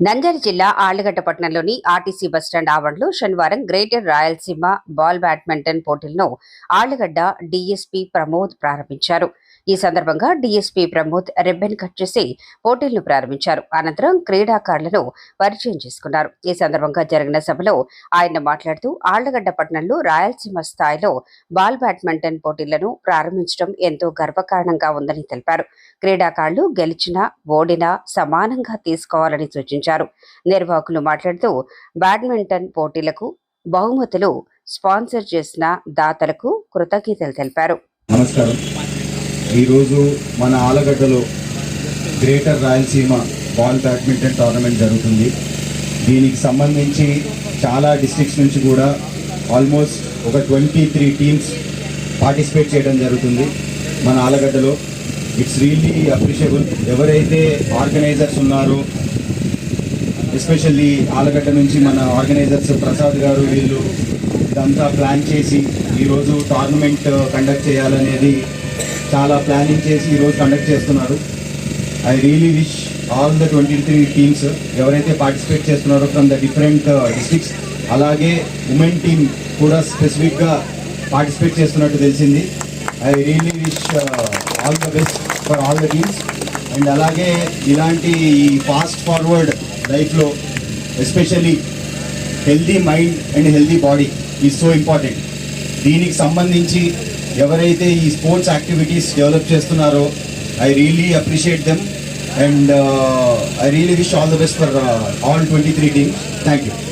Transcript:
నంద్యాల జిల్లా ఆళ్ళగడ్డ పట్టణంలోని RTC bus stand ఆవరణలో శనివారం గ్రేటర్ రాయలసీమ బాల్ బ్యాడ్మింటన్ పోటీలను ఆళ్ళగడ్డ డీఎస్పీ ప్రమోద్ ప్రారంభించారు. ఈ సందర్భంగా డీఎస్పీ ప్రమోద్ రిబ్బన్ కట్ చేసి పోటీలను ప్రారంభించారు. అనంతరం క్రీడాకారులను పరిచయం చేసుకున్నారు. ఈ సందర్భంగా జరిగిన సభలో ఆయన మాట్లాడుతూ ఆళ్ళగడ్డ పట్టణంలో రాయలసీమ స్థాయిలో బాల్ బ్యాడ్మింటన్ పోటీలను ప్రారంభించడం ఎంతో గర్వకారణంగా ఉందని తెలిపారు. క్రీడాకారులు గెలిచినా ఓడినా సమానంగా తీసుకోవాలని సూచించారు. నిర్వాహకులు మాట్లాడుతూ బ్యాడ్మింటన్ పోటీలకు బహుమతులు స్పాన్సర్ చేసిన దాతలకు కృతజ్ఞతలు తెలిపారు. నమస్కారం. ఈరోజు మన ఆలగడ్డలో greater Rayalaseema ball badminton tournament జరుగుతుంది. దీనికి సంబంధించి చాలా డిస్ట్రిక్ట్స్ నుంచి కూడా ఆల్మోస్ట్ ఒక ట్వంటీ త్రీ టీమ్స్ పార్టిసిపేట్ చేయడం జరుగుతుంది మన ఆలగడ్డలో. It's really appreciable. ఎవరైతే ఆర్గనైజర్స్ ఉన్నారో ఎస్పెషల్లీ ఆలగడ్డ నుంచి మన ఆర్గనైజర్స్ ప్రసాద్ గారు వీళ్ళు ఇదంతా ప్లాన్ చేసి ఈరోజు టోర్నమెంట్ కండక్ట్ uh, చేయాలనేది చాలా ప్లానింగ్ చేసి ఈరోజు కండక్ట్ చేస్తున్నారు. I really wish all the twenty three teams ఎవరైతే పార్టిసిపేట్ చేస్తున్నారో ఫ్రమ్ ద డిఫరెంట్ డిస్ట్రిక్ట్స్ అలాగే ఉమెన్ టీమ్ కూడా స్పెసిఫిక్గా పార్టిసిపేట్ చేస్తున్నట్టు తెలిసింది. I really wish all the best for all the teams and అలాగే ఇలాంటి ఈ ఫాస్ట్ ఫార్వర్డ్ లైఫ్లో especially healthy mind and healthy body is so important దీనికి సంబంధించి ఎవరైతే ఈ స్పోర్ట్స్ యాక్టివిటీస్ డెవలప్ చేస్తున్నారో I really appreciate them and I really wish all the best for all twenty three teams thank you